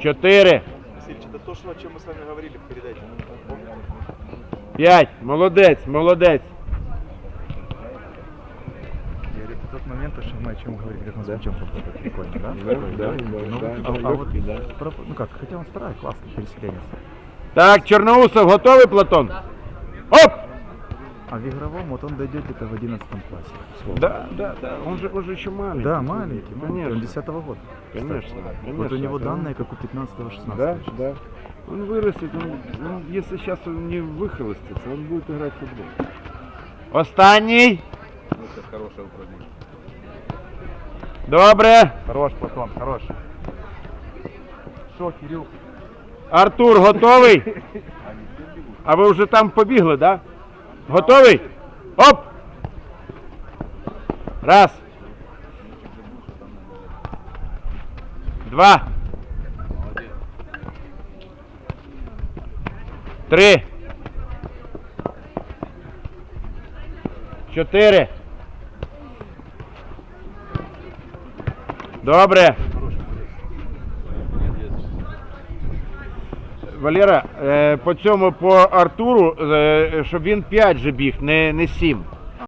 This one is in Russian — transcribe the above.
Чотири. Васильевич, это то, что, о чем мы с вами говорили, передайте. Помните? П'ять. Молодець. Игорь, это тот момент, то, что мы о чем говорили, как мы с мячом попадали. Прикольно, да? Да, да, Ну, да, а- да, а вот да. про- Ну как, хотя он старый, классный переселенец. Так, Чорноусов, готовий, Платон? Оп! А в игровом вот он дойдет где-то в 11 классе. условно. Да, да, да. Он же, он же еще маленький. Да, маленький, маленький, он Конечно. 10 года. Конечно, кстати. конечно. Вот у него да. данные, как у 15-16. Да, да. Он вырастет, он, ну, если сейчас он не выхолостится, он будет играть в футбол. Останній. Это хорошее упражнение. Добре. Хорош, Платон, хорош. Что, Кирилл? Артур, готовий? А ви вже там побігли, да? Готовий? Оп! Раз. Два. Три. Чотири. Добре. Валера, по цьому по Артуру, щоб він 5 же біг, не 7.